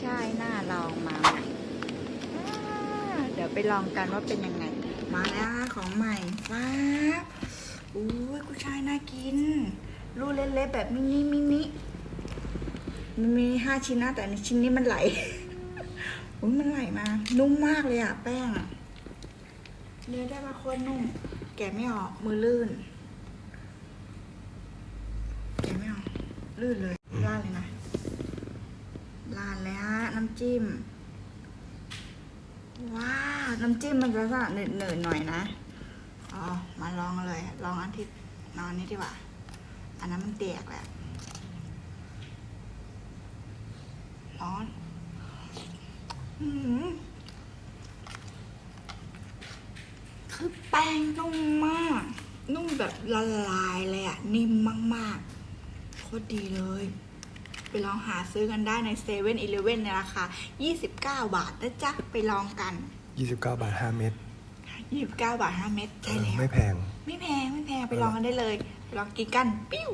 ช่ายหน้าลองมาใหม่เดี๋ยวไปลองกันว่าเป็นยังไง มาแล้วของใหม่ฟ้าบอุ้ยกุ้ยช่ายน่ากิน รูเล็กๆแบบมินิมินิมันมีห้าชิ้นนะแต่อันชิ้นนี้มันไหลอุ้ยมันไหลมา นุ่มมากเลยอะแป้งอะเนื้อได้มาโคตรนุ่ม แกะไม่ออกมือลื่น แกะไม่ออกลื่นเลยลาดเลยนะลาดเลยฮะน้ำจิ้ม ว้าว น้ำจิ้มมันจะสะเนืดๆหน่อยนะ อ๋อ มาลองเลย ลองอันที่นอนนี้ดีกว่า อันนั้นมันเตียกแหละร้อนอืมคือแป้งนุ่มมาก นุ่มแบบละลายเลยอะนิ่มมากๆโคตรดีเลย ไปลองหาซื้อกันได้ในเซเว่นอีเลเว่นในราคา 29 บาทนะจ๊ะ ไปลองกัน 29 บาท 5 เม็ด29 บาท 5 เม็ดใช่เออแล้ว ไม่แพง ไม่แพง ไม่แพง ไปลองกันได้เลย ไปลองกินกัน ปิ้ว